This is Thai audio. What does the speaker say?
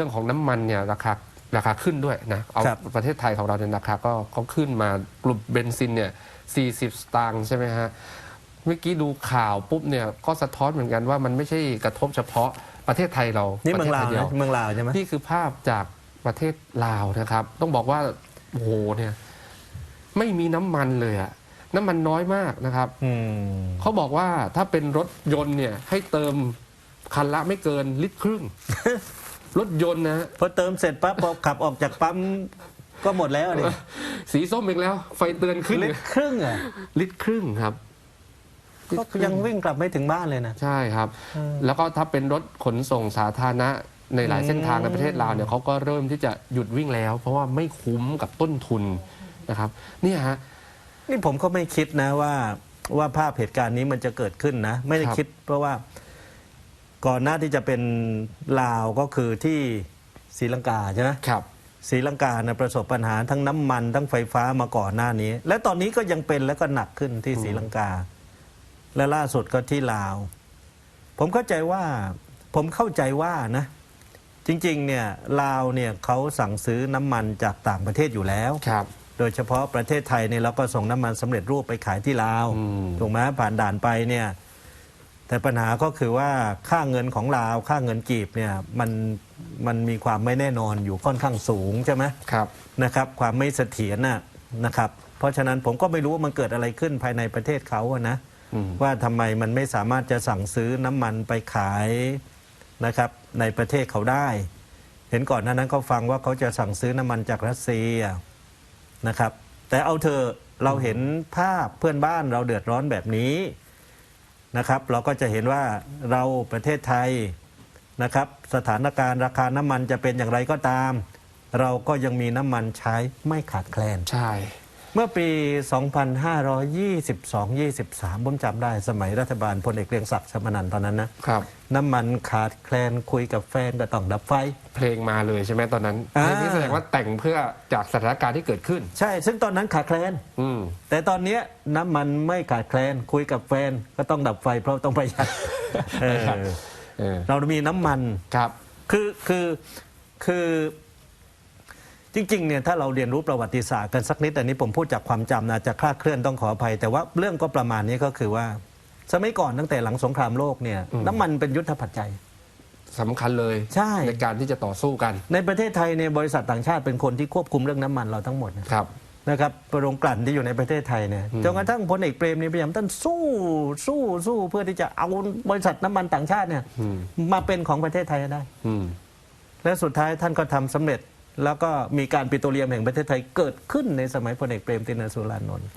รื่องของน้ำมันเนี่ยราคาราคาขึ้นด้วยนะเอาครับ ประเทศไทยของเราเนี่ยราคาก็ก็ขึ้นมากลุ่มเบนซินเนี่ย40 สตางค์ใช่ไหมฮะเมื่อกี้ดูข่าวปุ๊บเนี่ยก็สะท้อนเหมือนกันว่ามันไม่ใช่กระทบเฉพาะประเทศไทยเรานี่ปเมืระองเทศลาไทวยเดียวนะเมืองลาวใช่ไหม นี่คือภาพจากประเทศลาวนะครับ ต้องบอกว่า โอ้โหเนี่ยไม่มีน้ำมันเลยอะน้ำมันน้อยมากนะครับ อืม เขาบอกว่าถ้าเป็นรถยนต์เนี่ยให้เติมคันละไม่เกินลิตรครึ่ง รถยนต์นะพอเติมเสร็จปั๊บพอขับออกจากปั๊มก็หมดแล้วนี่สีส้มอีกแล้ว ไฟเตือนขึ้นลิตรครึ่งอะลิตรครึ่งครับก็ยังวิ่งกลับไม่ถึงบ้านเลยนะ ใช่ครับ แล้วก็ถ้าเป็นรถขนส่งสาธารณะในหลายอืมเส้นทางในประเทศลาวเนี่ยเขาก็เริ่มที่จะหยุดวิ่งแล้ว เพราะว่าไม่คุ้มกับต้นทุนนะครับ เนี่ยฮะนี่ผมก็ไม่คิดนะว่าว่าภาพเหตุการณ์นี้มันจะเกิดขึ้นนะ ไม่ได้ครับคิดเพราะว่า ก่อนหน้าที่จะเป็นลาวก็คือที่ศรีลังกาใช่ไหมครับศรีลังกานะประสบปัญหาทั้งน้ำมันทั้งไฟฟ้ามาก่อนหน้านี้ และตอนนี้ก็ยังเป็นแล้วก็หนักขึ้นที่ศรีลังกา และล่าสุดก็ที่ลาว ผมเข้าใจว่า ผมเข้าใจว่านะ จริงๆเนี่ยลาวเนี่ยเขาสั่งซื้อน้ำมันจากต่างประเทศอยู่แล้ว ครับ โดยเฉพาะประเทศไทยเนี่ยเราก็ส่งน้ำมันสำเร็จรูปไปขายที่ลาวอืมถูกไหมผ่านด่านไปเนี่ย แต่ปัญหาก็คือว่าค่าเงินของลาวค่าเงินกีบเนี่ยมันมันมีความไม่แน่นอนอยู่ค่อนข้างสูงใช่ไหมครับนะครับ ความไม่เสถียรน่ะนะครับ เพราะฉะนั้นผมก็ไม่รู้ว่ามันเกิดอะไรขึ้นภายในประเทศเขาอะนะอืมว่าทำไมมันไม่สามารถจะสั่งซื้อน้ำมันไปขายนะครับในประเทศเขาได้ เห็นก่อนหน้านั้นเขาฟังว่าเขาจะสั่งซื้อน้ำมันจากรัสเซียนะครับ แต่เอาเธอะเราเห็นภาพเพื่อนบ้านเราเดือดร้อนแบบนี้ นะครับ เราก็จะเห็นว่าเราประเทศไทยนะครับ สถานการณ์ราคาน้ำมันจะเป็นอย่างไรก็ตาม เราก็ยังมีน้ำมันใช้ไม่ขาดแคลนใช่ เมื่อปี 2522-23 ผมจำได้สมัยรัฐบาลพลเอกเกรียงศักดิ์ชมานันท์ตอนนั้นนะครับ น้ำมันขาดแคลนคุยกับแฟนก็ต้องดับไฟ เพลงมาเลยใช่ไหมตอนนั้นอ่า เพลงนี้แสดงว่าแต่งเพื่อจากสถานการณ์ที่เกิดขึ้น ใช่ ซึ่งตอนนั้นขาดแคลน อืม แต่ตอนเนี้ยน้ำมันไม่ขาดแคลน คุยกับแฟนก็ต้องดับไฟเพราะต้องประหยัดเออเออ เรามีน้ำมัน ครับ คือคือคือ จริงๆเนี่ยถ้าเราเรียนรู้ประวัติศาสตร์กันสักนิดอันนี้ผมพูดจากความจำนะจะคลาดเคลื่อนต้องขออภัย แต่ว่าเรื่องก็ประมาณนี้ก็คือว่า สมัยก่อนตั้งแต่หลังสงครามโลกเนี่ยอืมน้ำมันเป็นยุทธปัจจัย สำคัญเลยใช่ ในการที่จะต่อสู้กันในประเทศไทยเนี่ยบริษัทต่างชาติเป็นคนที่ควบคุมเรื่องน้ำมันเราทั้งหมดนะ ครับ นะครับโรงกลั่นที่อยู่ในประเทศไทยเนี่ยอืมจนกระทั่งพลเอกเปรมเนี่ยพยายามท่านสู้สู้สู้เพื่อที่จะเอาบริษัทน้ำมันต่างชาติเนี่ยอืมมาเป็นของประเทศไทยให้ได้ อืม และสุดท้ายท่านก็ทำสำเร็จ แล้วก็มีการปิโตรเลียมแห่งประเทศไทยเกิดขึ้นในสมัยพลเอกเปรมตินสุรานนท์